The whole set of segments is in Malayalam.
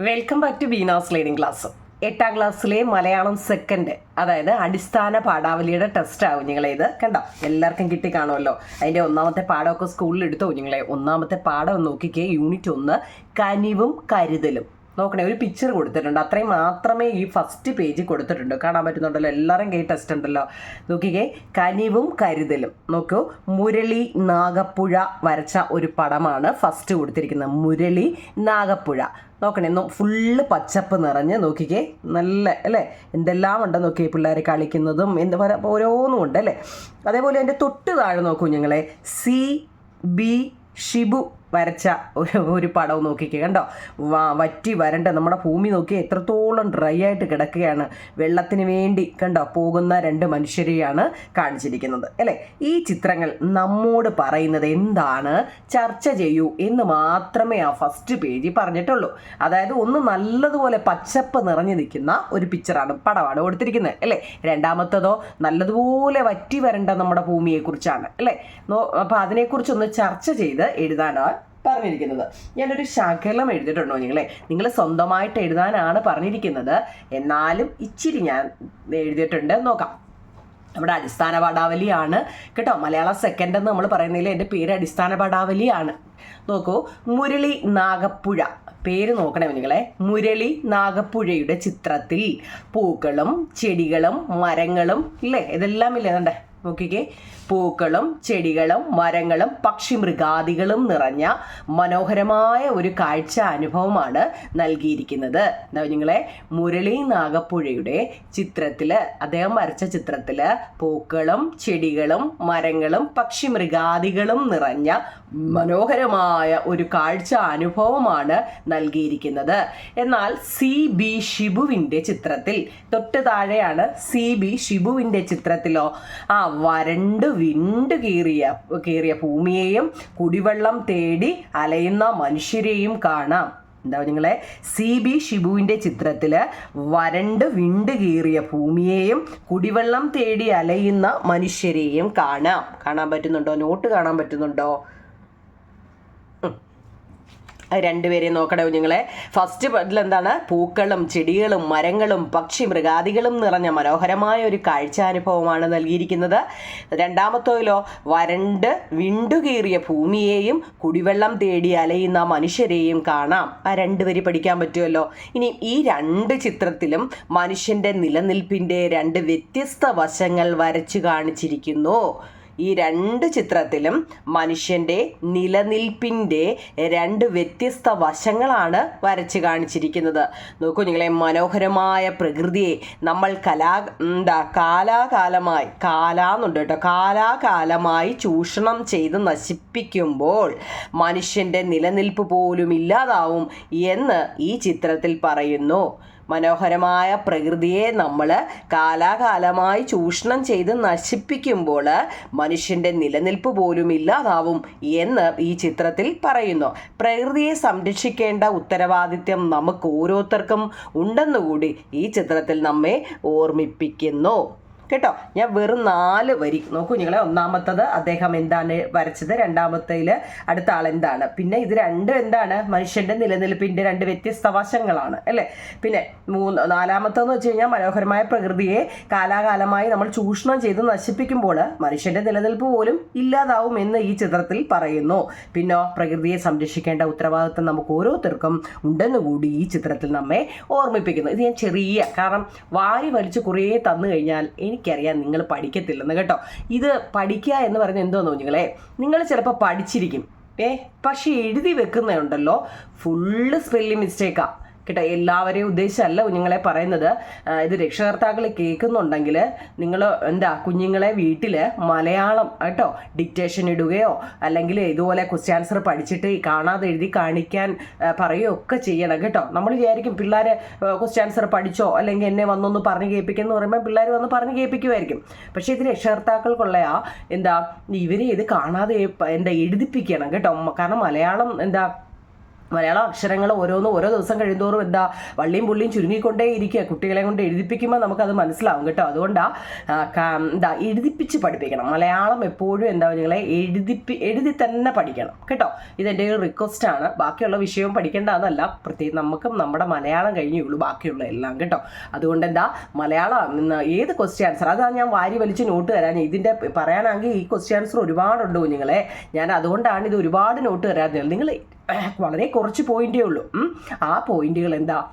Welcome back to Beena's learning class എട്ടാം ക്ലാസ്സിലെ മലയാളം സെക്കൻഡ് അതായത് അടിസ്ഥാന പാഠാവലിയുടെ ടെസ്റ്റ് ആവും നിങ്ങളെ ഇത്. കണ്ടോ? എല്ലാവർക്കും കിട്ടി കാണുമല്ലോ. അതിന്റെ ഒന്നാമത്തെ പാഠമൊക്കെ സ്കൂളിൽ എടുത്തോ നിങ്ങളെ ഒന്നാമത്തെ പാഠം നോക്കിക്കേ യൂണിറ്റ് ഒന്ന് കനിവും കരുതലും. നോക്കണേ ഒരു പിക്ചർ കൊടുത്തിട്ടുണ്ട്. അത്രയും മാത്രമേ ഈ ഫസ്റ്റ് പേജ് കൊടുത്തിട്ടുണ്ട് കാണാൻ പറ്റുന്നുണ്ടല്ലോ? എല്ലാവരും കൈ ടെസ്റ്റ് ഉണ്ടല്ലോ. നോക്കിക്കേ കനിവും കരുതലും. നോക്കൂ മുരളി നാഗപ്പുഴ വരച്ച ഒരു പടമാണ് ഫസ്റ്റ് കൊടുത്തിരിക്കുന്നത്. മുരളി നാഗപ്പുഴ. നോക്കണേ ഫുള്ള് പച്ചപ്പ് നിറഞ്ഞ് നോക്കിക്കേ നല്ല അല്ലേ? എന്തെല്ലാം ഉണ്ടെന്ന് നോക്കിയേ പിള്ളേർ കളിക്കുന്നതും എന്ത് ഓരോന്നും ഉണ്ട് അല്ലേ? അതേപോലെ എന്റെ തൊട്ട് താഴെ നോക്കൂ ഞങ്ങളെ. സി ബി ഷിബു വരച്ച ഒരു ഒരു പടവും നോക്കിക്കുക കണ്ടോ? വറ്റി വരണ്ട. നമ്മുടെ ഭൂമി നോക്കി എത്രത്തോളം ഡ്രൈ ആയിട്ട് കിടക്കുകയാണ്. വെള്ളത്തിന് വേണ്ടി കണ്ടോ? പോകുന്ന രണ്ട് മനുഷ്യരെയാണ് കാണിച്ചിരിക്കുന്നത്. അല്ലേ? ഈ ചിത്രങ്ങൾ നമ്മോട് പറയുന്നത് എന്താണ്? ചർച്ച ചെയ്യൂ എന്ന് മാത്രമേ ആ ഫസ്റ്റ് പേജിൽ പറഞ്ഞിട്ടുള്ളൂ. അതായത് ഒന്ന് നല്ലതുപോലെ പച്ചപ്പ് നിറഞ്ഞു നിൽക്കുന്ന ഒരു പിക്ചറാണ് പടമാണ് കൊടുത്തിരിക്കുന്നത്. അല്ലേ? രണ്ടാമത്തതോ നല്ലതുപോലെ വറ്റി വരണ്ട നമ്മുടെ ഭൂമിയെക്കുറിച്ചാണ്. അല്ലേ? അപ്പോൾ അതിനെക്കുറിച്ചൊന്ന് ചർച്ച ചെയ്ത് എഴുതാനാണ് പറഞ്ഞിരിക്കുന്നത്. ഞാനൊരു ശകലം എഴുതിയിട്ടുണ്ടോ നിങ്ങളെ? നിങ്ങൾ സ്വന്തമായിട്ട് എഴുതാനാണ് പറഞ്ഞിരിക്കുന്നത്. എന്നാലും ഇച്ചിരി ഞാൻ എഴുതിയിട്ടുണ്ട്. നോക്കാം. നമ്മുടെ അടിസ്ഥാന പാഠാവലിയാണ്. കേട്ടോ മലയാള സെക്കൻഡ് എന്ന് നമ്മൾ പറയുന്നതിൽ എന്റെ പേര് അടിസ്ഥാന പാഠാവലിയാണ്. നോക്കൂ മുരളി നാഗപ്പുഴ. പേര് നോക്കണേ നിങ്ങളെ. മുരളി നാഗപ്പുഴയുടെ ചിത്രത്തിൽ പൂക്കളും ചെടികളും മരങ്ങളും ഇല്ലേ? ഇതെല്ലാം ഇല്ലേ നോക്കിക്കേ. പൂക്കളും ചെടികളും മരങ്ങളും പക്ഷി മൃഗാദികളും നിറഞ്ഞ മനോഹരമായ ഒരു കാഴ്ച അനുഭവമാണ് നൽകിയിരിക്കുന്നത്. എന്താ നിങ്ങളെ മുരളി നാഗപ്പുഴയുടെ ചിത്രത്തിൽ അദ്ദേഹം വരച്ച ചിത്രത്തിൽ പൂക്കളും ചെടികളും മരങ്ങളും പക്ഷി മൃഗാദികളും നിറഞ്ഞ മനോഹരമായ ഒരു കാഴ്ച അനുഭവമാണ് നൽകിയിരിക്കുന്നത്. എന്നാൽ സി ബി ഷിബുവിന്റെ ചിത്രത്തിൽ തൊട്ട് താഴെയാണ് സി ബി ഷിബുവിന്റെ ചിത്രത്തിലോ ആ വരണ്ട് വിണ്ട് കീറിയ കീറിയ ഭൂമിയെയും കുടിവെള്ളം തേടി അലയുന്ന മനുഷ്യരെയും കാണാം. എന്താ നിങ്ങളെ? സി ബി ഷിബുവിന്റെ ചിത്രത്തിൽ വരണ്ട് വിണ്ട് കീറിയ ഭൂമിയെയും കുടിവെള്ളം തേടി അലയുന്ന മനുഷ്യരെയും കാണാം. കാണാൻ പറ്റുന്നുണ്ടോ? നോട്ട് കാണാൻ പറ്റുന്നുണ്ടോ? രണ്ടുപേരെയും നോക്കണേ കുഞ്ഞുങ്ങളെ. ഫസ്റ്റ് പതിൽ എന്താണ്? പൂക്കളും ചെടികളും മരങ്ങളും പക്ഷി മൃഗാദികളും നിറഞ്ഞ മനോഹരമായ ഒരു കാഴ്ചാനുഭവമാണ് നൽകിയിരിക്കുന്നത്. രണ്ടാമത്തോയിലോ വരണ്ട് വിണ്ടുകീറിയ ഭൂമിയെയും കുടിവെള്ളം തേടി അലയുന്ന മനുഷ്യരെയും കാണാം. ആ രണ്ട് വരി പഠിക്കാൻ പറ്റുമല്ലോ. ഇനി ഈ രണ്ട് ചിത്രത്തിലും മനുഷ്യന്റെ നിലനിൽപ്പിന്റെ രണ്ട് വ്യത്യസ്ത വശങ്ങൾ വരച്ചു കാണിച്ചിരിക്കുന്നു. ഈ രണ്ട് ചിത്രത്തിലും മനുഷ്യന്റെ നിലനിൽപ്പിന്റെ രണ്ട് വ്യത്യസ്ത വശങ്ങളാണ് വരച്ച് കാണിച്ചിരിക്കുന്നത്. നോക്കൂ നിങ്ങളെ മനോഹരമായ പ്രകൃതിയെ നമ്മൾ കലാ എന്താ കാലാകാലമായി കാലാന്നുണ്ട് കേട്ടോ കാലാകാലമായി ചൂഷണം ചെയ്ത് നശിപ്പിക്കുമ്പോൾ മനുഷ്യന്റെ നിലനിൽപ്പ് പോലും ഇല്ലാതാവും എന്ന് ഈ ചിത്രത്തിൽ പറയുന്നു. മനോഹരമായ പ്രകൃതിയെ നമ്മൾ കാലാകാലമായി ചൂഷണം ചെയ്ത് നശിപ്പിക്കുമ്പോൾ മനുഷ്യന്റെ നിലനിൽപ്പ് പോലും ഇല്ലാതാവും എന്ന് ഈ ചിത്രത്തിൽ പറയുന്നു. പ്രകൃതിയെ സംരക്ഷിക്കേണ്ട ഉത്തരവാദിത്യം നമുക്ക് ഓരോരുത്തർക്കും ഉണ്ടെന്നുകൂടി ഈ ചിത്രത്തിൽ നമ്മെ ഓർമ്മിപ്പിക്കുന്നു. കേട്ടോ? ഞാൻ വെറും നാല് വരി. നോക്കൂ നിങ്ങളെ ഒന്നാമത്തത് അദ്ദേഹം എന്താണ് വരച്ചത്? രണ്ടാമത്തേൽ അടുത്ത ആൾ എന്താണ്? പിന്നെ ഇത് രണ്ടും എന്താണ്? മനുഷ്യന്റെ നിലനിൽപ്പിന്റെ രണ്ട് വ്യത്യസ്ത വശങ്ങളാണ് അല്ലേ? പിന്നെ മൂന്ന് നാലാമത്തെന്ന് വെച്ച് കഴിഞ്ഞാൽ മനോഹരമായ പ്രകൃതിയെ കാലാകാലമായി നമ്മൾ ചൂഷണം ചെയ്ത് നശിപ്പിക്കുമ്പോൾ മനുഷ്യന്റെ നിലനിൽപ്പ് പോലും ഇല്ലാതാവും എന്ന് ഈ ചിത്രത്തിൽ പറയുന്നു. പിന്നെ പ്രകൃതിയെ സംരക്ഷിക്കേണ്ട ഉത്തരവാദിത്വം നമുക്ക് ഓരോരുത്തർക്കും ഉണ്ടെന്ന് കൂടി ഈ ചിത്രത്തിൽ നമ്മെ ഓർമ്മിപ്പിക്കുന്നു. ഇത് ഞാൻ ചെറിയ കാരണം വാരി വലിച്ച് കുറേ തന്നു കഴിഞ്ഞാൽ എനിക്കറിയാം നിങ്ങൾ പഠിക്കത്തില്ലെന്ന് കേട്ടോ. ഇത് പഠിക്കുക എന്ന് പറയുന്നത് എന്തോന്നു നോഞ്ഞുങ്ങളെ നിങ്ങൾ ചിലപ്പോൾ പഠിച്ചിരിക്കും. ഏ പക്ഷെ എഴുതി വെക്കുന്നുണ്ടല്ലോ ഫുള്ള് സ്പെല്ലിംഗ് മിസ്റ്റേക്കാ കേട്ടോ എല്ലാവരെയും ഉദ്ദേശിച്ചല്ല കുഞ്ഞുങ്ങളെ പറയുന്നത്. ഇത് രക്ഷകർത്താക്കൾ കേൾക്കുന്നുണ്ടെങ്കിൽ നിങ്ങൾ എന്താ കുഞ്ഞുങ്ങളെ വീട്ടിൽ മലയാളം കേട്ടോ ഡിക്റ്റേഷൻ ഇടുകയോ അല്ലെങ്കിൽ ഇതുപോലെ ക്വസ്റ്റ്യൻ ആൻസർ പഠിച്ചിട്ട് കാണാതെ എഴുതി കാണിക്കാൻ പറയുകയോ ഒക്കെ ചെയ്യണം കേട്ടോ. നമ്മൾ വിചാരിക്കും പിള്ളേർ ക്വസ്റ്റ്യൻ ആൻസർ പഠിച്ചോ അല്ലെങ്കിൽ എന്നെ വന്നൊന്ന് പറഞ്ഞ് കേൾപ്പിക്കുന്നു പറയുമ്പോൾ പിള്ളേർ വന്ന് പറഞ്ഞ് കേൾപ്പിക്കുമായിരിക്കും. പക്ഷേ ഇത് രക്ഷകർത്താക്കൾക്കുള്ള എന്താ ഇവരെ ഇത് കാണാതെ എന്താ എഴുതിപ്പിക്കണം കേട്ടോ. കാരണം മലയാളം എന്താ മലയാളം അക്ഷരങ്ങൾ ഓരോന്ന് ഓരോ ദിവസം കഴിയുന്തോറും എന്താ വള്ളിയും പുള്ളിയും ചുരുങ്ങിക്കൊണ്ടേ ഇരിക്കുക കുട്ടികളെ കൊണ്ട് എഴുതിപ്പിക്കുമ്പോൾ നമുക്കത് മനസ്സിലാവും കേട്ടോ. അതുകൊണ്ടാണ് എന്താ എഴുതിപ്പിച്ച് പഠിപ്പിക്കണം. മലയാളം എപ്പോഴും എന്താ നിങ്ങളെ എഴുതിപ്പി എഴുതി തന്നെ പഠിക്കണം കേട്ടോ. ഇതെന്റെ ഒരു റിക്വസ്റ്റ് ആണ്. ബാക്കിയുള്ള വിഷയവും പഠിക്കേണ്ടതെന്നല്ല. പ്രത്യേകം നമുക്കും നമ്മുടെ മലയാളം കഴിഞ്ഞുള്ളൂ ബാക്കിയുള്ള എല്ലാം കേട്ടോ. അതുകൊണ്ട് എന്താ മലയാളം ഏത് ക്വസ്റ്റ്യൻ ആൻസർ അതാണ് ഞാൻ വാരി വലിച്ച് നോട്ട് തരാൻ ഇതിന്റെ പറയാനാണെങ്കിൽ ഈ ക്വസ്റ്റ്യൻ ആൻസർ ഒരുപാടുണ്ട് കുഞ്ഞുങ്ങളെ. ഞാൻ അതുകൊണ്ടാണ് ഇത് ഒരുപാട് നോട്ട് തരാൻ നിങ്ങൾ വളരെ കുറച്ച് പോയിന്റേ ഉള്ളൂ. ആ പോയിന്റുകൾ എന്താ?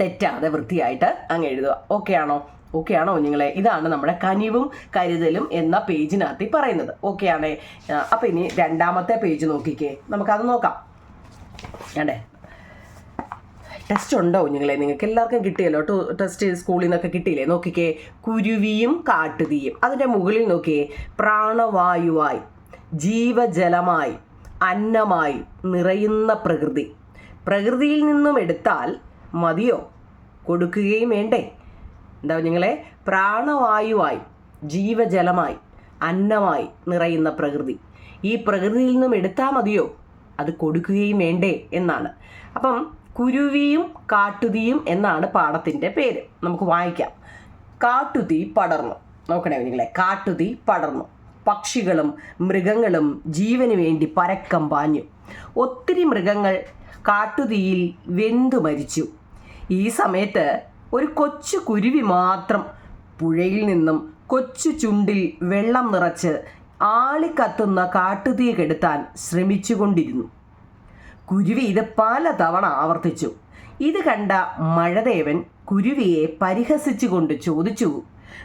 തെറ്റാതെ വൃത്തിയായിട്ട് അങ്ങ് എഴുതുക. ഓക്കെ ആണോ? ഓക്കെ ആണോ നിങ്ങളെ ഇതാണ് നമ്മുടെ കനിവും കരുതലും എന്ന പേജിനകത്ത് പറയുന്നത്. ഓക്കെ ആണേ? അപ്പൊ ഇനി രണ്ടാമത്തെ പേജ് നോക്കിക്കേ. നമുക്കത് നോക്കാം. അണ്ടേ ടെസ്റ്റ് ഉണ്ടോ നിങ്ങളെ നിങ്ങൾക്ക് എല്ലാവർക്കും കിട്ടിയല്ലോ. ടെസ്റ്റ് സ്കൂളിൽ നിന്നൊക്കെ കിട്ടിയില്ലേ? നോക്കിക്കേ. കുരുവിയും കാട്ടുതീയും. അതിന്റെ മുകളിൽ നോക്കിയേ. പ്രാണവായുവായി. ജീവജലമായി. അന്നമായി നിറയുന്ന പ്രകൃതി. പ്രകൃതിയിൽ നിന്നും എടുത്താൽ മതിയോ? കൊടുക്കുകയും വേണ്ടേ? എന്താ നിങ്ങളെ പ്രാണവായുവായി ജീവജലമായി അന്നമായി നിറയുന്ന പ്രകൃതി. ഈ പ്രകൃതിയിൽ നിന്നും എടുത്താൽ മതിയോ? അത് കൊടുക്കുകയും വേണ്ടേ എന്നാണ്. അപ്പം കുരുവിയും കാട്ടുതീയും എന്നാണ് പാടത്തിന്റെ പേര്. നമുക്ക് വായിക്കാം. കാട്ടുതീ പടർന്നു. നോക്കണേ നിങ്ങളെ കാട്ടുതീ പടർന്നു. പക്ഷികളും മൃഗങ്ങളും ജീവന് വേണ്ടി പരക്കം പാഞ്ഞു. ഒത്തിരി മൃഗങ്ങൾ കാട്ടുതീയിൽ വെന്തു മരിച്ചു. ഈ സമയത്ത് ഒരു കൊച്ചു കുരുവി മാത്രം പുഴയിൽ നിന്നും കൊച്ചു ചുണ്ടിൽ വെള്ളം നിറച്ച് ആളിക്കത്തുന്ന കാട്ടുതീ കെടുത്താൻ ശ്രമിച്ചുകൊണ്ടിരുന്നു. കുരുവി ഇത് പലതവണ ആവർത്തിച്ചു. ഇത് കണ്ട മഴദേവൻ കുരുവിയെ പരിഹസിച്ചുകൊണ്ട് ചോദിച്ചു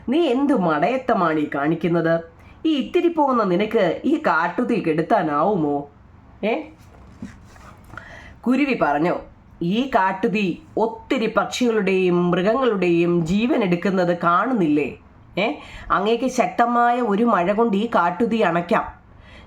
നീ എന്തു മടയത്തമാണ് ഈ കാണിക്കുന്നത്? ഈ ഇത്തിരി പോകുന്ന നിനക്ക് ഈ കാട്ടുതീ കെടുത്താനാവുമോ? ഏ? കുരുവി പറഞ്ഞു ഈ കാട്ടുതീ ഒത്തിരി പക്ഷികളുടെയും മൃഗങ്ങളുടെയും ജീവൻ എടുക്കുന്നത് കാണുന്നില്ലേ? ഏ? അങ്ങേക്ക് ശക്തമായ ഒരു മഴ കൊണ്ട് ഈ കാട്ടുതീ അണയ്ക്കാം.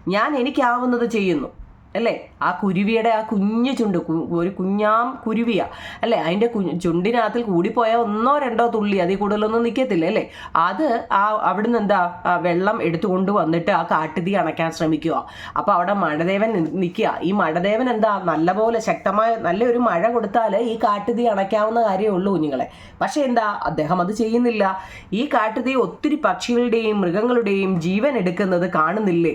ഞാൻ എനിക്കാവുന്നത് ചെയ്യുന്നു. അല്ലേ? ആ കുരുവിയുടെ ആ കുഞ്ഞു ചുണ്ട് ഒരു കുഞ്ഞാം കുരുവിയാ. അല്ലേ? അതിന്റെ കു ചുണ്ടിനകത്തിൽ കൂടിപ്പോയാൽ ഒന്നോ രണ്ടോ തുള്ളി അതിൽ കൂടുതലൊന്നും നിൽക്കത്തില്ല അല്ലേ? അത് ആ അവിടുന്ന് എന്താ വെള്ളം എടുത്തുകൊണ്ട് വന്നിട്ട് ആ കാട്ടുതീ അണയ്ക്കാൻ ശ്രമിക്കുക അപ്പോൾ അവിടെ മഴദേവൻ നിൽക്കുക ഈ മഴദേവൻ എന്താ നല്ലപോലെ ശക്തമായ നല്ലൊരു മഴ കൊടുത്താൽ ഈ കാട്ടുതീ അണയ്ക്കാവുന്ന കാര്യമേ ഉള്ളൂ കുഞ്ഞുങ്ങളെ. പക്ഷേ എന്താ അദ്ദേഹം അത് ചെയ്യുന്നില്ല. ഈ കാട്ടുതീ ഒത്തിരി പക്ഷികളുടെയും മൃഗങ്ങളുടെയും ജീവൻ എടുക്കുന്നത് കാണുന്നില്ലേ?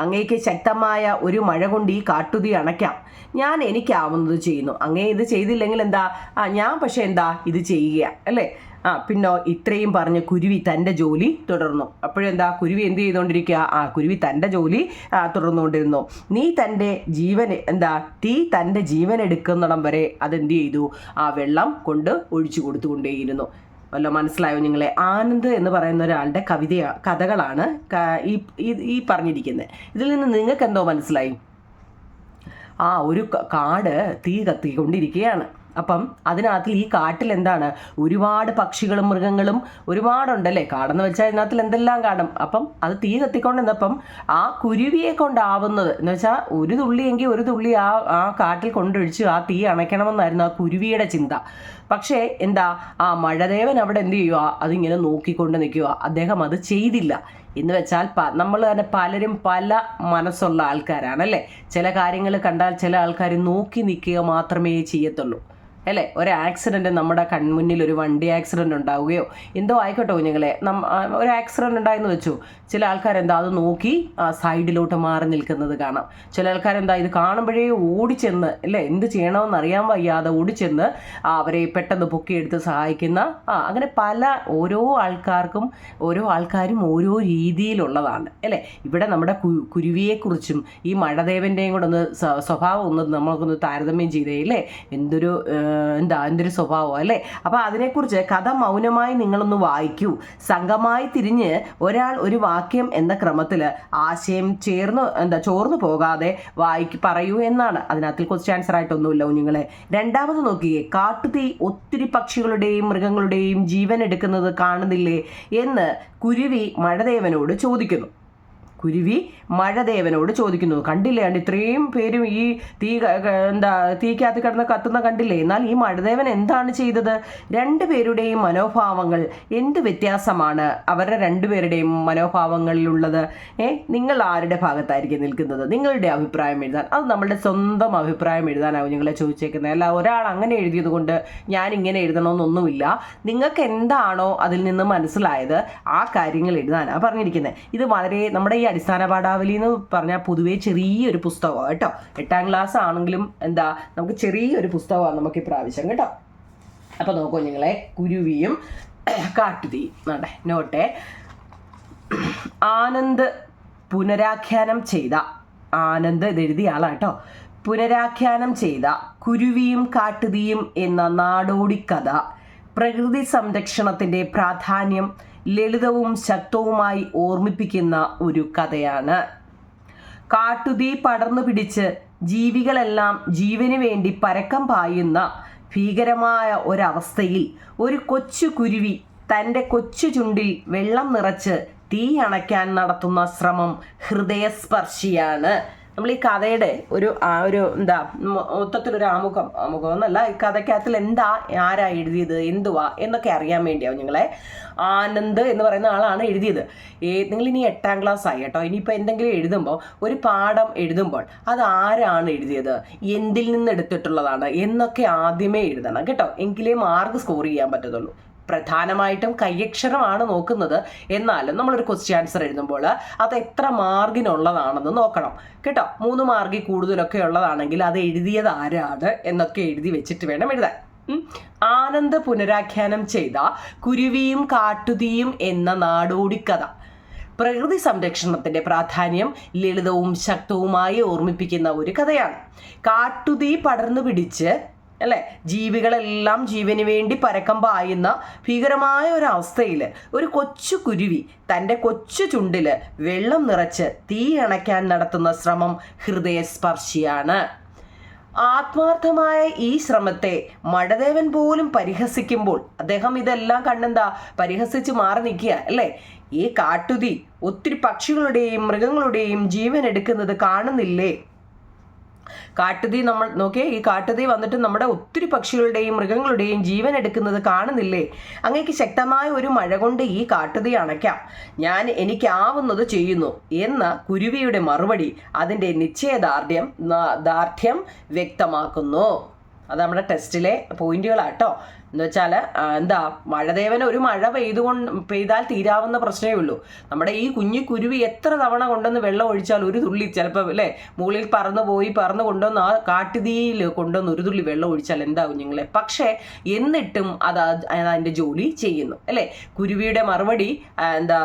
അങ്ങേക്ക് ശക്തമായ ഒരു മഴ കൊണ്ട് ഈ കാട്ടുതി അണയ്ക്കാം. ഞാൻ എനിക്കാവുന്നത് ചെയ്യുന്നു. അങ്ങേ ഇത് ചെയ്തില്ലെങ്കിൽ എന്താ? ആ ഞാൻ പക്ഷെ എന്താ? ഇത് ചെയ്യുക. അല്ലേ? ആ പിന്നെ ഇത്രയും പറഞ്ഞ് കുരുവി തന്റെ ജോലി തുടർന്നു. അപ്പോഴെന്താ കുരുവി എന്ത് ചെയ്തുകൊണ്ടിരിക്കുക? ആ കുരുവി തന്റെ ജോലി തുടർന്നുകൊണ്ടിരുന്നു. നീ തന്റെ ജീവൻ എന്താ? തീ തന്റെ ജീവൻ എടുക്കുന്നിടം വരെ അതെന്ത് ചെയ്തു? ആ വെള്ളം കൊണ്ട് ഒഴിച്ചു കൊടുത്തുകൊണ്ടേയിരുന്നു. വല്ല മനസ്സിലായോ? നിങ്ങളെ ആനന്ദ് എന്ന് പറയുന്ന ഒരാളുടെ കവിത കഥകളാണ് ഈ ഈ- പറഞ്ഞിരിക്കുന്നത് ഇതിൽ നിന്ന് നിങ്ങൾക്ക് എന്തോ മനസ്സിലായി? ആ ഒരു കാട് തീ കത്തിക്കൊണ്ടിരിക്കുകയാണ്. അപ്പം അതിനകത്തിൽ ഈ കാട്ടിൽ എന്താണ്? ഒരുപാട് പക്ഷികളും മൃഗങ്ങളും ഒരുപാടുണ്ടല്ലേ? കാടെന്ന് വെച്ചാൽ ഇതിനകത്തിൽ എന്തെല്ലാം കാണും? അപ്പം അത് തീ കത്തിക്കൊണ്ടിരുന്നപ്പം ആ കുരുവിയെ കൊണ്ടാവുന്നത് എന്ന് വെച്ചാൽ ഒരു തുള്ളിയെങ്കിൽ ഒരു തുള്ളി ആ ആ കാട്ടിൽ കൊണ്ടൊഴിച്ച് ആ തീ അണയ്ക്കണമെന്നായിരുന്നു ആ കുരുവിയുടെ ചിന്ത. പക്ഷേ എന്താ ആ മഴദേവൻ അവിടെ എന്ത് ചെയ്യുക അതിങ്ങനെ നോക്കിക്കൊണ്ട് നിൽക്കുക അദ്ദേഹം അത് ചെയ്തില്ല. എന്ന് വെച്ചാൽ പ നമ്മൾ തന്നെ പലരും പല മനസ്സുള്ള ആൾക്കാരാണ് അല്ലേ? ചില കാര്യങ്ങൾ കണ്ടാൽ ചില ആൾക്കാർ നോക്കി നിൽക്കുക മാത്രമേ ചെയ്യത്തുള്ളൂ. അല്ലേ? ഒരു ആക്സിഡന്റ് നമ്മുടെ കൺമുന്നിൽ ഒരു വണ്ടി ആക്സിഡന്റ് ഉണ്ടാവുകയോ എന്തോ ആയിക്കോട്ടെ കുഞ്ഞുങ്ങളെ. ഒരു ആക്സിഡന്റ് ഉണ്ടായെന്ന് വെച്ചു. ചില ആൾക്കാർ എന്താ അത് നോക്കി സൈഡിലോട്ട് മാറി നിൽക്കുന്നത് കാണാം. ചില ആൾക്കാർ എന്താ ഇത് കാണുമ്പോഴേ ഓടിച്ചെന്ന് അല്ലേ? എന്ത് ചെയ്യണമെന്ന് അറിയാൻ വയ്യാതെ ഓടിച്ചെന്ന് അവരെ പെട്ടെന്ന് പൊക്കിയെടുത്ത് സഹായിക്കുന്ന ആ അങ്ങനെ പല ഓരോ ആൾക്കാർക്കും ഓരോ ആൾക്കാരും ഓരോ രീതിയിലുള്ളതാണ് അല്ലേ? ഇവിടെ നമ്മുടെ കുരുവിയെക്കുറിച്ചും ഈ മഴദേവന്റെയും കൂടെ ഒന്ന് സ്വഭാവം ഒന്ന് നമ്മൾക്കൊന്ന് താരതമ്യം ചെയ്തേ അല്ലേ? എന്തൊരു ഏഹ്, എന്റെ ഒരു സ്വഭാവം അല്ലേ? അപ്പോൾ അതിനെക്കുറിച്ച് കഥ മൗനമായി നിങ്ങളൊന്ന് വായിക്കൂ. സംഘമായി തിരിഞ്ഞ് ഒരാൾ ഒരു വാക്യം എന്ന ക്രമത്തിൽ ആശയം ചേർന്ന് എന്താ ചോർന്നു പോകാതെ വായിക്കു പറയൂ എന്നാണ്. അതിനകത്തിൽ ക്വസ്റ്റ്യൻ ആൻസർ ആയിട്ടൊന്നുമില്ല കുഞ്ഞുങ്ങളെ. രണ്ടാമത് നോക്കിയേ കാട്ടുതീ ഒത്തിരി പക്ഷികളുടെയും മൃഗങ്ങളുടെയും ജീവൻ എടുക്കുന്നത് കാണുന്നില്ലേ എന്ന് കുരുവി മഴദേവനോട് ചോദിക്കുന്നു. കുരുവി മഴദേവനോട് ചോദിക്കുന്നു. കണ്ടില്ലേ? കണ്ട് ഇത്രയും പേരും ഈ തീ എന്താ തീക്കകത്ത് കിടന്ന് കത്തുന്ന കണ്ടില്ലേ? എന്നാൽ ഈ മഴദേവൻ എന്താണ് ചെയ്തത്? രണ്ടുപേരുടെയും മനോഭാവങ്ങൾ എന്ത് വ്യത്യാസമാണ് അവരുടെ രണ്ടുപേരുടെയും മനോഭാവങ്ങളിലുള്ളത്? ഏ നിങ്ങൾ ആരുടെ ഭാഗത്തായിരിക്കും നിൽക്കുന്നത്? നിങ്ങളുടെ അഭിപ്രായം എഴുതാൻ. അത് നമ്മളുടെ സ്വന്തം അഭിപ്രായം എഴുതാനാവും നിങ്ങളെ ചോദിച്ചേക്കുന്നത് അല്ല ഒരാൾ അങ്ങനെ എഴുതിയത് കൊണ്ട് ഞാൻ ഇങ്ങനെ എഴുതണമെന്നൊന്നുമില്ല. നിങ്ങൾക്ക് എന്താണോ അതിൽ നിന്ന് മനസ്സിലായത് ആ കാര്യങ്ങൾ എഴുതാനാണ് പറഞ്ഞിരിക്കുന്നത്. ഇത് വളരെ നമ്മുടെ ഈ അടിസ്ഥാന പാഠാവലി എന്ന് പറഞ്ഞാൽ പൊതുവേ ചെറിയൊരു പുസ്തകമാണ് കേട്ടോ. എട്ടാം ക്ലാസ് ആണെങ്കിലും എന്താ നമുക്ക് ചെറിയൊരു പുസ്തകമാണ് നമുക്ക് ഇപ്രാവശ്യം കേട്ടോ. അപ്പോൾ നോക്കൂ നിങ്ങളെ കുരുവിയും കാട്ടുതീയും. നടേ നോട്ടെ. ആനന്ദ് പുനരാഖ്യാനം ചെയ്ത ആനന്ദ് ഇത് എഴുതിയ ആളാട്ടോ പുനരാഖ്യാനം ചെയ്ത കുരുവിയും കാട്ടുതീയും എന്ന നാടോടി കഥ പ്രകൃതി സംരക്ഷണത്തിന്റെ പ്രാധാന്യം ലളിതവും ശക്തവുമായി ഓർമ്മിപ്പിക്കുന്ന ഒരു കഥയാണ്. കാട്ടുതീ പടർന്നു പിടിച്ച് ജീവികളെല്ലാം ജീവന് വേണ്ടി പരക്കം പായുന്ന ഭീകരമായ ഒരവസ്ഥയിൽ ഒരു കൊച്ചു കുരുവി തന്റെ കൊച്ചു ചുണ്ടിൽ വെള്ളം നിറച്ച് തീ അണയ്ക്കാൻ നടത്തുന്ന ശ്രമം ഹൃദയസ്പർശിയാണ്. നമ്മൾ ഈ കഥയുടെ ഒരു ഒരു എന്താ മൊത്തത്തിലൊരു ആമുഖം ആമുഖം എന്നല്ല ഈ കഥയ്ക്കകത്തിൽ എന്താ ആരാ എഴുതിയത് എന്തുവാ എന്നൊക്കെ അറിയാൻ വേണ്ടിയാവും നിങ്ങളെ. ആനന്ദ് എന്ന് പറയുന്ന ആളാണ് എഴുതിയത്. ഏ നിങ്ങൾ ഇനി എട്ടാം ക്ലാസ് ആയി കേട്ടോ. ഇനിയിപ്പോൾ എന്തെങ്കിലും എഴുതുമ്പോൾ ഒരു പാഠം എഴുതുമ്പോൾ അത് ആരാണ് എഴുതിയത് എന്തിൽ നിന്ന് എടുത്തിട്ടുള്ളതാണ് എന്നൊക്കെ ആദ്യമേ എഴുതണം കേട്ടോ. എങ്കിലേ മാർക്ക് സ്കോർ ചെയ്യാൻ പറ്റത്തുള്ളൂ. പ്രധാനമായിട്ടും കയ്യക്ഷരമാണ് നോക്കുന്നത്. എന്നാലും നമ്മളൊരു ക്വസ്റ്റ്യൻ ആൻസർ എഴുതുമ്പോൾ അത് എത്ര മാർഗിനുള്ളതാണെന്ന് നോക്കണം. കേട്ടോ? മൂന്ന് മാർഗിൽ കൂടുതലൊക്കെ ഉള്ളതാണെങ്കിൽ അത് എഴുതിയത് ആരാണ് എന്നൊക്കെ എഴുതി വെച്ചിട്ട് വേണം എഴുതാൻ. ആനന്ദ് പുനരാഖ്യാനം ചെയ്ത കുരുവിയും കാട്ടുതീയും എന്ന നാടോടിക്കഥ. പ്രകൃതി സംരക്ഷണത്തിന്റെ പ്രാധാന്യം ലളിതവും ശക്തവുമായി ഓർമ്മിപ്പിക്കുന്ന ഒരു കഥയാണ്. കാട്ടുതീ പടർന്നു പിടിച്ച് അല്ലെ? ജീവികളെല്ലാം ജീവന് വേണ്ടി പരക്കം പായുന്ന ഭീകരമായ ഒരു അവസ്ഥയിൽ ഒരു കൊച്ചു കുരുവി തന്റെ കൊച്ചു ചുണ്ടിൽ വെള്ളം നിറച്ച് തീ അണയ്ക്കാൻ നടത്തുന്ന ശ്രമം ഹൃദയസ്പർശിയാണ്. ആത്മാർത്ഥമായ ഈ ശ്രമത്തെ മഴദേവൻ പോലും പരിഹസിക്കുമ്പോൾ അദ്ദേഹം ഇതെല്ലാം കണ്ടെന്താ പരിഹസിച്ച് മാറി നിൽക്കുക അല്ലേ? ഈ കാട്ടുതി ഒത്തിരി പക്ഷികളുടെയും മൃഗങ്ങളുടെയും ജീവൻ എടുക്കുന്നത് കാണുന്നില്ലേ? കാട്ടുതീ നമ്മൾ നോക്കിയേ ഈ കാട്ടുതീ വന്നിട്ട് നമ്മുടെ ഒത്തിരി പക്ഷികളുടെയും മൃഗങ്ങളുടെയും ജീവൻ എടുക്കുന്നത് കാണുന്നില്ലേ? അങ്ങേക്ക് ശക്തമായ ഒരു മഴ കൊണ്ട് ഈ കാട്ടുതീ അണയ്ക്കാം. ഞാൻ എനിക്കാവുന്നത് ചെയ്യുന്നു എന്ന കുരുവിയുടെ മറുപടി അതിന്റെ നിശ്ചയദാർഢ്യം ദാർഢ്യം വ്യക്തമാക്കുന്നു. അത് നമ്മുടെ ടെസ്റ്റിലെ പോയിന്റുകളാട്ടോ എന്ന് വെച്ചാൽ എന്താ മഴദേവൻ ഒരു മഴ പെയ്തുകൊണ്ട് പെയ്താൽ തീരാവുന്ന പ്രശ്നമേ ഉള്ളൂ. നമ്മുടെ ഈ കുഞ്ഞു കുരുവി എത്ര തവണ കൊണ്ടുവന്ന് വെള്ളം ഒഴിച്ചാൽ ഒരു തുള്ളി ചിലപ്പോൾ അല്ലേ? മുകളിൽ പറന്നു പോയി പറന്ന് കൊണ്ടുവന്ന് ആ കാട്ടുതീയിൽ കൊണ്ടുവന്ന് ഒരു തുള്ളി വെള്ളം ഒഴിച്ചാൽ എന്താ കുഞ്ഞുങ്ങളെ പക്ഷേ എന്നിട്ടും അത് അത് അതിന്റെ ജോലി ചെയ്യുന്നു അല്ലേ? കുരുവിയുടെ മറുപടി എന്താ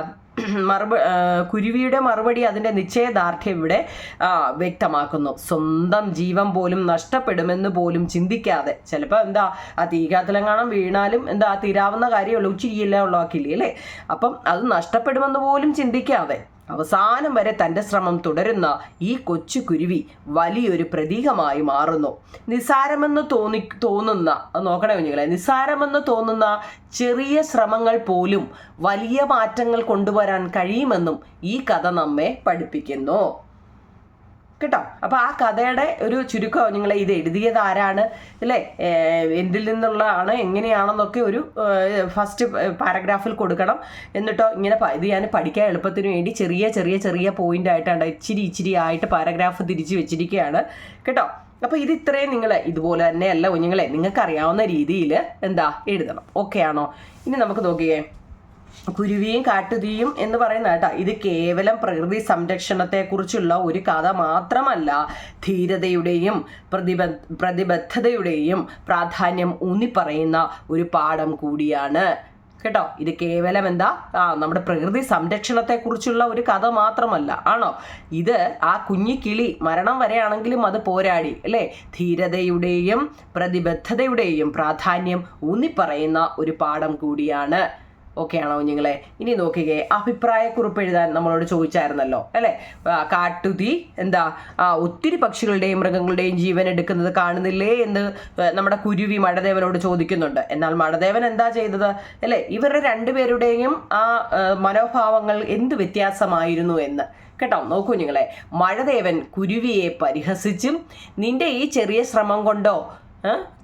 മറുപ ആ, കുരുവിയുടെ മറുപടി അതിന്റെ നിശ്ചയദാർഢ്യം ഇവിടെ വ്യക്തമാക്കുന്നു. സ്വന്തം ജീവൻ പോലും നഷ്ടപ്പെടുമെന്ന് പോലും ചിന്തിക്കാതെ. ചിലപ്പോൾ എന്താ ആ തീകാത്തിലെങ്ങാണം വീണാലും എന്താ തീരാവുന്ന കാര്യമുള്ളൂ ഉച്ചിരിയില്ല ഉള്ളവാക്കില്ലേ അല്ലേ? അപ്പം അത് നഷ്ടപ്പെടുമെന്ന് പോലും ചിന്തിക്കാതെ. അവസാനം വരെ തന്റെ ശ്രമം തുടരുന്ന ഈ കൊച്ചു കുരുവി വലിയൊരു പ്രതീകമായി മാറുന്നു. നിസാരമെന്ന് തോന്നി തോന്നുന്ന നോക്കണേ കുഞ്ഞുങ്ങളെ നിസാരമെന്ന് തോന്നുന്ന ചെറിയ ശ്രമങ്ങൾ പോലും വലിയ മാറ്റങ്ങൾ കൊണ്ടുവരാൻ കഴിയുമെന്നും ഈ കഥ നമ്മെ പഠിപ്പിക്കുന്നു. കേട്ടോ. അപ്പൊ ആ കഥയുടെ ഒരു ചുരുക്കം നിങ്ങളെ ഇത് എഴുതിയത് ആരാണ്? അല്ലേ? എന്തിൽ നിന്നുള്ളതാണ് എങ്ങനെയാണെന്നൊക്കെ ഒരു ഫസ്റ്റ് പാരഗ്രാഫിൽ കൊടുക്കണം. എന്നിട്ടോ ഇങ്ങനെ ഇത് ഞാൻ പഠിക്കാൻ എളുപ്പത്തിന് വേണ്ടി ചെറിയ ചെറിയ ചെറിയ പോയിന്റ് ആയിട്ടാണ് ഇച്ചിരി ഇച്ചിരി ആയിട്ട് പാരഗ്രാഫ് തിരിച്ചു വെച്ചിരിക്കുകയാണ്. കേട്ടോ? അപ്പൊ ഇത് ഇത്രയും നിങ്ങൾ ഇതുപോലെ തന്നെ തന്നെയല്ല കുഞ്ഞുങ്ങളെ നിങ്ങൾക്ക് അറിയാവുന്ന രീതിയിൽ എന്താ എഴുതണം. ഓക്കെ ആണോ? ഇനി നമുക്ക് നോക്കിയേ. കുരുവിയും കാട്ടുതീയും എന്ന് പറയുന്ന കേട്ടോ ഇത് കേവലം പ്രകൃതി സംരക്ഷണത്തെക്കുറിച്ചുള്ള ഒരു കഥ മാത്രമല്ല. ധീരതയുടെയും പ്രതിബ പ്രതിബദ്ധതയുടെയും പ്രാധാന്യം ഊന്നിപ്പറയുന്ന ഒരു പാഠം കൂടിയാണ്. കേട്ടോ ഇത് കേവലം എന്താ? ആ നമ്മുടെ പ്രകൃതി സംരക്ഷണത്തെക്കുറിച്ചുള്ള ഒരു കഥ മാത്രമല്ല ആണോ? ഇത് ആ കുഞ്ഞി കിളി മരണം വരെയാണെങ്കിലും അത് പോരാടി അല്ലേ? ധീരതയുടെയും പ്രതിബദ്ധതയുടെയും പ്രാധാന്യം ഊന്നിപ്പറയുന്ന ഒരു പാഠം കൂടിയാണ്. ഓക്കെ ആണോ കുഞ്ഞുങ്ങളെ? ഇനി നോക്കിക്കേ അഭിപ്രായക്കുറിപ്പ് എഴുതാൻ നമ്മളോട് ചോദിച്ചായിരുന്നല്ലോ അല്ലേ? കാട്ടുതി എന്താ ഒത്തിരി പക്ഷികളുടെയും മൃഗങ്ങളുടെയും ജീവൻ എടുക്കുന്നത് കാണുന്നില്ലേ എന്ന് നമ്മുടെ കുരുവി മഴദേവനോട് ചോദിക്കുന്നുണ്ട്. എന്നാൽ മഴദേവൻ എന്താ ചെയ്തത്? അല്ലേ ഇവരുടെ രണ്ടുപേരുടെയും ആ മനോഭാവങ്ങൾ എന്ത് വ്യത്യാസമായിരുന്നു എന്ന്. കേട്ടോ നോക്കൂ നിങ്ങളെ മഴദേവൻ കുരുവിയെ പരിഹസിച്ചും നിന്റെ ഈ ചെറിയ ശ്രമം കൊണ്ടോ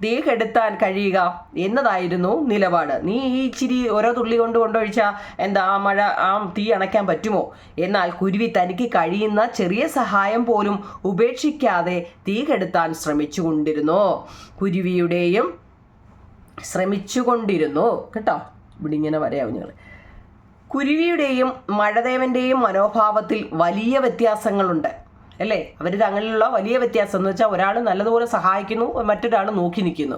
തീ കെടുത്താൻ കഴിയുക എന്നതായിരുന്നു നിലപാട്. നീ ഈ ഇച്ചിരി ഓരോ തുള്ളി കൊണ്ട് കൊണ്ടൊഴിച്ച എന്താ ആ മഴ ആ തീ അണയ്ക്കാൻ പറ്റുമോ? എന്നാൽ കുരുവി തനിക്ക് കഴിയുന്ന ചെറിയ സഹായം പോലും ഉപേക്ഷിക്കാതെ തീ കെടുത്താൻ ശ്രമിച്ചുകൊണ്ടിരുന്നു. കുരുവിയുടെയും ശ്രമിച്ചുകൊണ്ടിരുന്നു. കേട്ടോ? ഇവിടെ ഇങ്ങനെ വരയാവും ഞങ്ങൾ കുരുവിയുടെയും മഴദേവന്റെയും മനോഭാവത്തിൽ വലിയ വ്യത്യാസങ്ങളുണ്ട്. അല്ലേ? അവർ തങ്ങളിലുള്ള വലിയ വ്യത്യാസം എന്ന് വെച്ചാൽ ഒരാൾ നല്ലതുപോലെ സഹായിക്കുന്നു മറ്റൊരാൾ നോക്കി നിൽക്കുന്നു.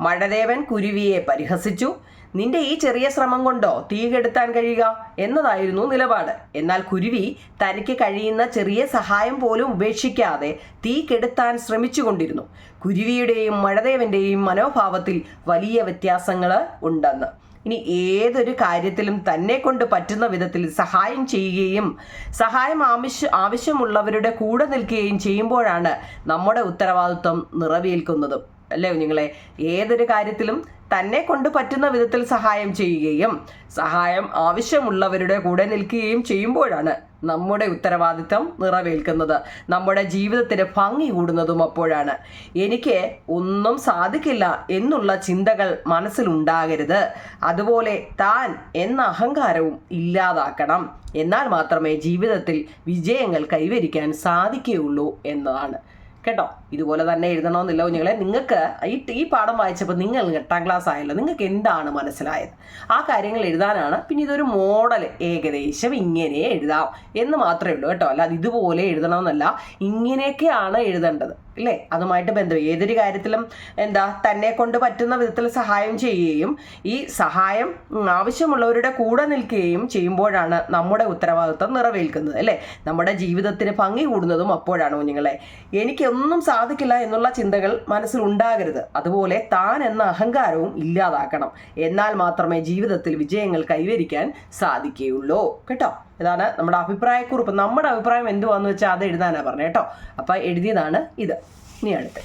മഴദേവൻ കുരുവിയെ പരിഹസിച്ചു. നിന്റെ ഈ ചെറിയ ശ്രമം കൊണ്ടോ തീ കെടുത്താൻ കഴിയുക? എന്നതായിരുന്നു നിലപാട്. എന്നാൽ കുരുവി തനിക്ക് കഴിയുന്ന ചെറിയ സഹായം പോലും ഉപേക്ഷിക്കാതെ തീ കെടുത്താൻ ശ്രമിച്ചുകൊണ്ടിരുന്നു. കുരുവിയുടെയും മഴദേവന്റെയും മനോഭാവത്തിൽ വലിയ വ്യത്യാസങ്ങൾ ഉണ്ടെന്ന്. ഇനി ഏതൊരു കാര്യത്തിലും തന്നെ കൊണ്ട് പറ്റുന്ന വിധത്തിൽ സഹായം ചെയ്യുകയും സഹായം ആവശ്യ ആവശ്യമുള്ളവരുടെ കൂടെ നിൽക്കുകയും ചെയ്യുമ്പോഴാണ് നമ്മുടെ ഉത്തരവാദിത്വം നിറവേൽക്കുന്നതും. അല്ലേ കുഞ്ഞുങ്ങളെ? ഏതൊരു കാര്യത്തിലും തന്നെ കൊണ്ട് പറ്റുന്ന വിധത്തിൽ സഹായം ചെയ്യുകയും സഹായം ആവശ്യമുള്ളവരുടെ കൂടെ നിൽക്കുകയും ചെയ്യുമ്പോഴാണ് നമ്മുടെ ഉത്തരവാദിത്തം നിറവേൽക്കുന്നത് നമ്മുടെ ജീവിതത്തിന് ഭംഗി കൂടുന്നതും അപ്പോഴാണ്. എനിക്ക് ഒന്നും സാധിക്കില്ല എന്നുള്ള ചിന്തകൾ മനസ്സിലുണ്ടാകരുത്. അതുപോലെ താൻ എന്ന അഹങ്കാരവും ഇല്ലാതാക്കണം. എന്നാൽ മാത്രമേ ജീവിതത്തിൽ വിജയങ്ങൾ കൈവരിക്കാൻ സാധിക്കുകയുള്ളൂ എന്നതാണ്. കേട്ടോ? ഇതുപോലെ തന്നെ എഴുതണമെന്നില്ല കുഞ്ഞുങ്ങളെ. നിങ്ങൾക്ക് ഈ ഈ പാഠം വായിച്ചപ്പോൾ നിങ്ങൾ എട്ടാം ക്ലാസ് ആയല്ലോ. നിങ്ങൾക്ക് എന്താണ് മനസ്സിലായത്? ആ കാര്യങ്ങൾ എഴുതാനാണ്. പിന്നെ ഇതൊരു മോഡൽ ഏകദേശം ഇങ്ങനെ എഴുതാം എന്ന് മാത്രമേ ഉള്ളൂ കേട്ടോ. അല്ലാതെ ഇതുപോലെ എഴുതണമെന്നല്ല. ഇങ്ങനെയൊക്കെയാണ് എഴുതേണ്ടത്. അല്ലേ? അതുമായിട്ട് ബന്ധം. ഏതൊരു കാര്യത്തിലും എന്താ തന്നെ കൊണ്ട് പറ്റുന്ന വിധത്തിൽ സഹായം ചെയ്യുകയും ഈ സഹായം ആവശ്യമുള്ളവരുടെ കൂടെ നിൽക്കുകയും ചെയ്യുമ്പോഴാണ് നമ്മുടെ ഉത്തരവാദിത്വം നിറവേൽക്കുന്നത്. അല്ലേ? നമ്മുടെ ജീവിതത്തിന് ഭംഗി കൂടുന്നതും അപ്പോഴാണ് കുഞ്ഞുങ്ങളെ. എനിക്കൊന്നും സാധിക്കില്ല എന്നുള്ള ചിന്തകൾ മനസ്സിൽ ഉണ്ടാകരുത്. അതുപോലെ താൻ എന്ന അഹങ്കാരവും ഇല്ലാതാക്കണം. എന്നാൽ മാത്രമേ ജീവിതത്തിൽ വിജയങ്ങൾ കൈവരിക്കാൻ സാധിക്കുകയുള്ളൂ. കേട്ടോ? ഇതാണ് നമ്മുടെ അഭിപ്രായക്കുറിപ്പ്. നമ്മുടെ അഭിപ്രായം എന്തുവാന്ന് വെച്ചാൽ അത് എഴുതാനാണ് പറഞ്ഞത് കേട്ടോ? അപ്പം എഴുതിയതാണ് ഇത്. ഇനി അടുത്ത്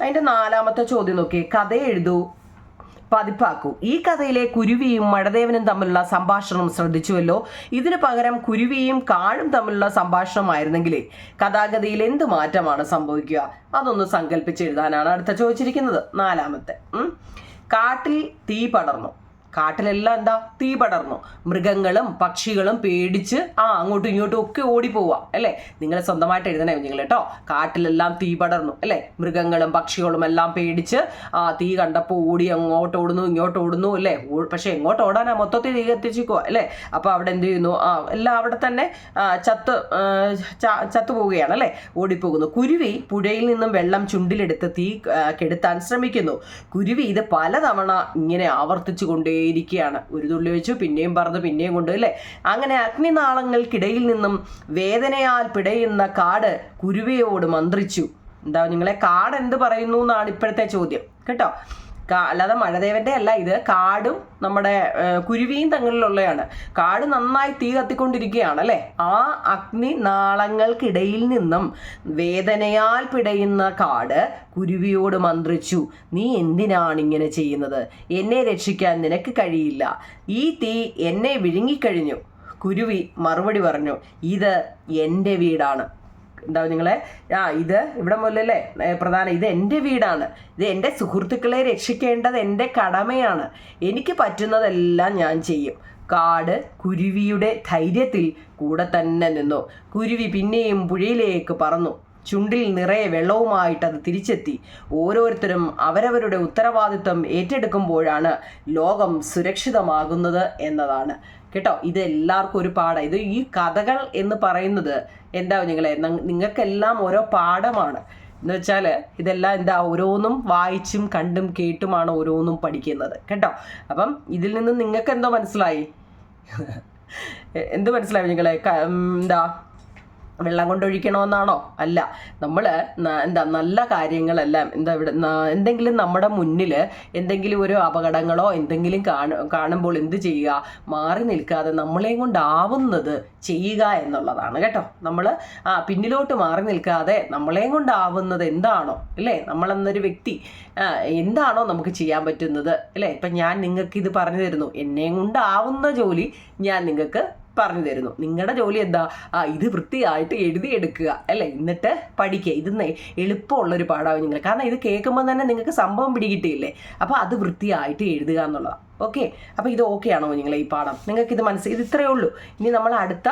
അതിന്റെ നാലാമത്തെ ചോദ്യം നോക്കി കഥ എഴുതൂ പതിപ്പാക്കൂ. ഈ കഥയിലെ കുരുവിയും മഴദേവനും തമ്മിലുള്ള സംഭാഷണം ശ്രദ്ധിച്ചുവല്ലോ? ഇതിനു പകരം കുരുവിയും കാടും തമ്മിലുള്ള സംഭാഷണമായിരുന്നെങ്കിലേ കഥാഗതിയിൽ എന്ത് മാറ്റമാണ് സംഭവിക്കുക? അതൊന്ന് സങ്കല്പിച്ച് എഴുതാനാണ് അടുത്ത ചോദിച്ചിരിക്കുന്നത്. നാലാമത്തെ. കാട്ടിൽ തീ പടർന്നു. കാട്ടിലെല്ലാം എന്താ? തീ പടർന്നു. മൃഗങ്ങളും പക്ഷികളും പേടിച്ച് ആ അങ്ങോട്ടും ഇങ്ങോട്ടും ഒക്കെ ഓടിപ്പോവാ അല്ലേ? നിങ്ങൾ സ്വന്തമായിട്ട് എഴുതണേ നിങ്ങൾ കേട്ടോ. കാട്ടിലെല്ലാം തീ പടർന്നു അല്ലേ? മൃഗങ്ങളും പക്ഷികളും എല്ലാം പേടിച്ച് ആ തീ കണ്ടപ്പോൾ ഓടി അങ്ങോട്ട് ഓടുന്നു ഇങ്ങോട്ട് ഓടുന്നു അല്ലേ? പക്ഷെ എങ്ങോട്ട് ഓടാനാ? മൊത്തത്തിൽ തീ കത്തിച്ചിക്കോ അല്ലേ? അപ്പോൾ അവിടെ എന്ത് ചെയ്യുന്നു? ആ എല്ലാം അവിടെ തന്നെ ചത്ത് ചത്തു പോവുകയാണ് ചത്തുപോവുകയാണ് അല്ലേ? ഓടിപ്പോകുന്നു. കുരുവി പുഴയിൽ നിന്നും വെള്ളം ചുണ്ടിലെടുത്ത് തീ കെടുത്താൻ ശ്രമിക്കുന്നു. കുരുവി ഇത് പലതവണ ഇങ്ങനെ ആവർത്തിച്ചു കൊണ്ടേയിരിക്കുകയാണ് ഒരു തുള്ളി വെച്ചു പിന്നെയും പറഞ്ഞു പിന്നെയും കൊണ്ട് അല്ലേ? അങ്ങനെ അഗ്നിനാളങ്ങൾക്കിടയിൽ നിന്നും വേദനയാൽ പിടയുന്ന കാട് കുരുവിയോട് മന്ത്രിച്ചു. എന്താ നിങ്ങളെ കാട് എന്ത് പറയുന്നു എന്നാണ് ഇപ്പോഴത്തെ ചോദ്യം. കേട്ടോ? അല്ലാതെ മഴദേവന്റെ അല്ല ഇത് കാടും നമ്മുടെ കുരുവിയും തങ്ങളിലുള്ളതാണ് കാട് നന്നായി തീ കത്തിക്കൊണ്ടിരിക്കുകയാണ് അല്ലേ? ആ അഗ്നി നാളങ്ങൾക്കിടയിൽ നിന്നും വേദനയാൽ പിടയുന്ന കാട് കുരുവിയോട് മന്ത്രിച്ചു നീ എന്തിനാണ് ഇങ്ങനെ ചെയ്യുന്നത്? എന്നെ രക്ഷിക്കാൻ നിനക്ക് കഴിയില്ല. ഈ തീ എന്നെ വിഴുങ്ങിക്കഴിഞ്ഞു. കുരുവി മറുപടി പറഞ്ഞു ഇത് എന്റെ വീടാണ്. എന്താ നിങ്ങളെ ആ ഇത് ഇവിടെ മുതലല്ലേ പ്രധാന പ്രധാനം ഇത് എന്റെ വീടാണ്. ഇത് എന്റെ സുഹൃത്തുക്കളെ രക്ഷിക്കേണ്ടത് എന്റെ കടമയാണ്. എനിക്ക് പറ്റുന്നതെല്ലാം ഞാൻ ചെയ്യും. കാട് കുരുവിയുടെ ധൈര്യത്തിൽ കൂടെ തന്നെ നിന്നു. കുരുവി പിന്നെയും പുഴയിലേക്ക് പറന്നു. ചുണ്ടിൽ നിറയെ വെള്ളവുമായിട്ട് അത് തിരിച്ചെത്തി. ഓരോരുത്തരും അവരവരുടെ ഉത്തരവാദിത്വം ഏറ്റെടുക്കുമ്പോഴാണ് ലോകം സുരക്ഷിതമാകുന്നത് എന്നതാണ്. കേട്ടോ ഇത് എല്ലാവർക്കും ഒരു പാഠം. ഇത് ഈ കഥകൾ എന്ന് പറയുന്നത് എന്താ നിങ്ങളെ നിങ്ങൾക്കെല്ലാം ഓരോ പാഠമാണ്. എന്ന് വെച്ചാൽ ഇതെല്ലാം എന്താ ഓരോന്നും വായിച്ചും കണ്ടും കേട്ടുമാണ് ഓരോന്നും പഠിക്കുന്നത്. കേട്ടോ അപ്പം ഇതിൽ നിന്ന് നിങ്ങൾക്ക് എന്തോ മനസ്സിലായി എന്ത് മനസ്സിലായി നിങ്ങളെ? എന്താ? വെള്ളം കൊണ്ടൊഴിക്കണമെന്നാണോ? അല്ല. നമ്മൾ എന്താ നല്ല കാര്യങ്ങളെല്ലാം എന്താ ഇവിടെ എന്തെങ്കിലും നമ്മുടെ മുന്നിൽ എന്തെങ്കിലും ഒരു അപകടങ്ങളോ എന്തെങ്കിലും കാണു കാണുമ്പോൾ എന്ത് ചെയ്യുക? മാറി നിൽക്കാതെ നമ്മളെയും കൊണ്ടാവുന്നത് ചെയ്യുക എന്നുള്ളതാണ് കേട്ടോ. നമ്മൾ ആ പിന്നിലോട്ട് മാറി നിൽക്കാതെ നമ്മളെയും കൊണ്ടാവുന്നത് എന്താണോ അല്ലേ? നമ്മളെന്നൊരു വ്യക്തി എന്താണോ നമുക്ക് ചെയ്യാൻ പറ്റുന്നത് അല്ലേ? ഇപ്പം ഞാൻ നിങ്ങൾക്ക് ഇത് പറഞ്ഞു തരുന്നു. എന്നെയും കൊണ്ടാവുന്ന ജോലി ഞാൻ നിങ്ങൾക്ക് പറഞ്ഞു തരുന്നു നിങ്ങളുടെ ജോലി എന്താ? ആ ഇത് വൃത്തിയായിട്ട് എഴുതിയെടുക്കുക. അല്ലേ? എന്നിട്ട് പഠിക്കുക. ഇത് എളുപ്പമുള്ളൊരു പാടാവും നിങ്ങൾ കാരണം ഇത് കേൾക്കുമ്പോൾ തന്നെ നിങ്ങൾക്ക് സംഭവം പിടികിട്ടിയില്ലേ? അപ്പോൾ അത് വൃത്തിയായിട്ട് എഴുതുക എന്നുള്ളതാണ് ഓക്കെ? അപ്പോൾ ഇത് ഓക്കെ ആണോ നിങ്ങൾ ഈ പാഠം? നിങ്ങൾക്ക് ഇത് മനസ്സിൽ ഇത് ഇത്രയേ ഉള്ളൂ. ഇനി നമ്മൾ അടുത്ത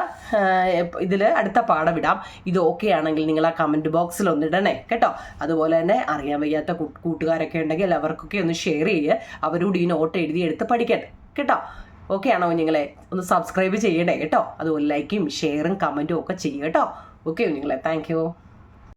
ഇതിൽ അടുത്ത പാഠം ഇടാം. ഇത് ഓക്കെ ആണെങ്കിൽ നിങ്ങൾ ആ കമന്റ് ബോക്സിൽ ഒന്ന് ഇടണേ. കേട്ടോ? അതുപോലെ തന്നെ അറിയാൻ വയ്യാത്ത കൂട്ടുകാരൊക്കെ ഉണ്ടെങ്കിൽ അവർക്കൊക്കെ ഒന്ന് ഷെയർ ചെയ്യുക അവരോട് ഈ നോട്ട് എഴുതി എടുത്ത് പഠിക്കട്ടെ. കേട്ടോ? ഓക്കെ ആണോ നിങ്ങളെ ഒന്ന് സബ്സ്ക്രൈബ് ചെയ്യണേ കേട്ടോ. അതുപോലെ ലൈക്കും ഷെയറും കമന്റും ഒക്കെ ചെയ്യുക കേട്ടോ. ഓക്കെ നിങ്ങളെ താങ്ക്